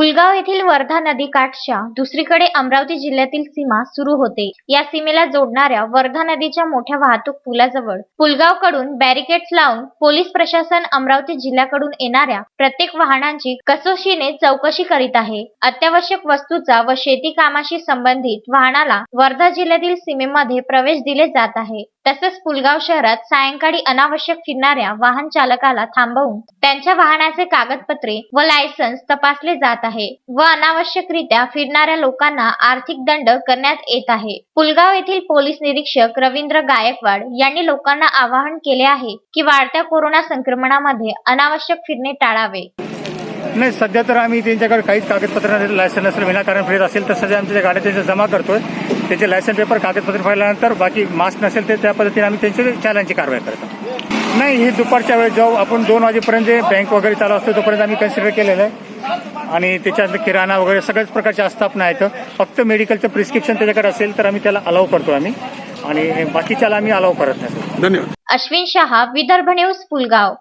पुलगाव येथील वर्धा नदी काठच्या दुसरीकडे अमरावती जिल्ह्यातील सीमा सुरू होते. या सीमेला जोडणाऱ्या वर्धा नदीच्या मोठ्या वाहतूक पुलाजवळ पुलगावकडून बॅरिकेड्स लावून पोलीस प्रशासन अमरावती जिल्ह्याकडून येणाऱ्या प्रत्येक वाहनांची कसोशीने चौकशी करीत आहे. अत्यावश्यक वस्तूचा व शेती कामाशी संबंधित वाहनाला वर्धा जिल्ह्यातील सीमेमध्ये प्रवेश दिले जात आहे. तसेच पुलगाव शहरात सायंकाळी अनावश्यक फिरणाऱ्या वाहन चालकाला थांबवून त्यांच्या वाहनाचे कागदपत्रे व लायसन्स तपासले जात आहे व अनावश्यकरित्या फिरणाऱ्या लोकांना आर्थिक दंड करण्यात येत आहे. पुलगाव येथील पोलीस निरीक्षक रवींद्र गायकवाड यांनी लोकांना आवाहन केले आहे की वाढत्या कोरोना संक्रमणामध्ये अनावश्यक फिरणे टाळावे. नाही सध्या तर आम्ही त्यांच्याकडे काहीच कागदपत्र लायसन नसेल विनाकारण फिरत असेल तर सध्या आमच्या गाड्या त्यांच्या जमा करतोय. त्याचे लायसन पेपर कागदपत्र पाहिल्यानंतर बाकी मास्क नसेल तर त्या पद्धतीने आम्ही त्यांच्या चालांची कारवाई करतो. नाही हे दुपारच्या वेळेस जाऊ. आपण दोन वाजेपर्यंत बँक वगैरे चालू असतो तोपर्यंत आम्ही कन्सिडर केलेलं आहे. आणि त्याच्यात किराणा वगैरे सगळ्याच प्रकारच्या आस्थापना आहेत. फक्त मेडिकलचं प्रिस्क्रिप्शन त्याच्याकडे असेल तर आम्ही त्याला अलाव करतो आम्ही. आणि बाकीच्याला आम्ही अलाव करत नाही. धन्यवाद. अश्विन शहा विदर्भ न्यूज पुलगाव.